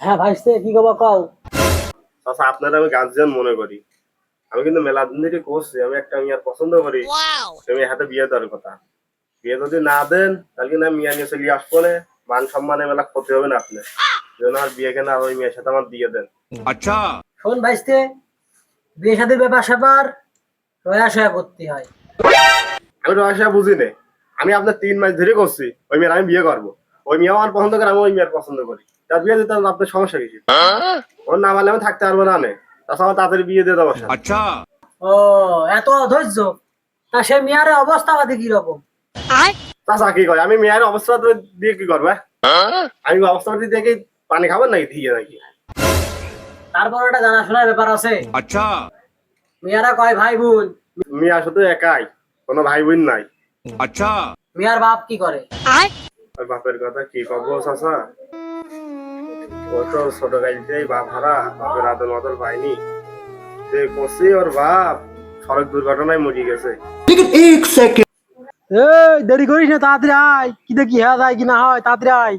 হ্যাঁ, কি খবর আমি গার্জিয়ান মনে করি। আমি কিন্তু মেলা দিন আমি একটা পছন্দ করি। হাতে বিয়ে দেওয়ার কথা। বিয়ে যদি না দেন তাহলে কিন্তু আমি মিয়া নিয়ে আসব না। মান সম্মানে মেলা ক্ষতি হবে না আপনি বিয়ে ওই সাথে আমার দিয়ে দেন। আচ্ছা। শোন বিয়ে সাথে ব্যাপার স্যাপার করতে হয়। আমি বুঝি না আমি আপনার তিন মাস ধরে করছি ওই মেয়ের আমি বিয়ে করব। ওই মেয়ে আমার পছন্দ করে আমি ওই মেয়ের পছন্দ করি। তার বিয়ে দিতে আপনার সমস্যা কিছু ওর না আমি থাকতে পারব না তাছাড়া বিয়ে দিয়ে দেবো আচ্ছা। ও এত অধৈর্য? তা সে অবস্থা বাদে কি হ্যাঁ? আমি অবস্থা দিয়ে কি আমি অবস্থা দিয়ে পানি খাবার নাকি দিয়ে নাকি? তারপর একটা জানাশোনার ব্যাপার আছে। আচ্ছা। মিয়ারা কয় ভাই বোন? মিয়া শুধু একাই কোনো ভাই বোন নাই। আচ্ছা। মিয়ার বাপ কি করে? ওই বাপের কথা কি কব চাচা? ও তো ছোট গাড়িতেই বাপ হারা বাপের আদল আদল পাইনি যে কষি ওর বাপ সড়ক দুর্ঘটনায় মরি গেছে। এই দেরি করিস না তাড়াতাড়ি আয়। কি দেখি হ্যাঁ যায় কি না হয় তাড়াতাড়ি আয়।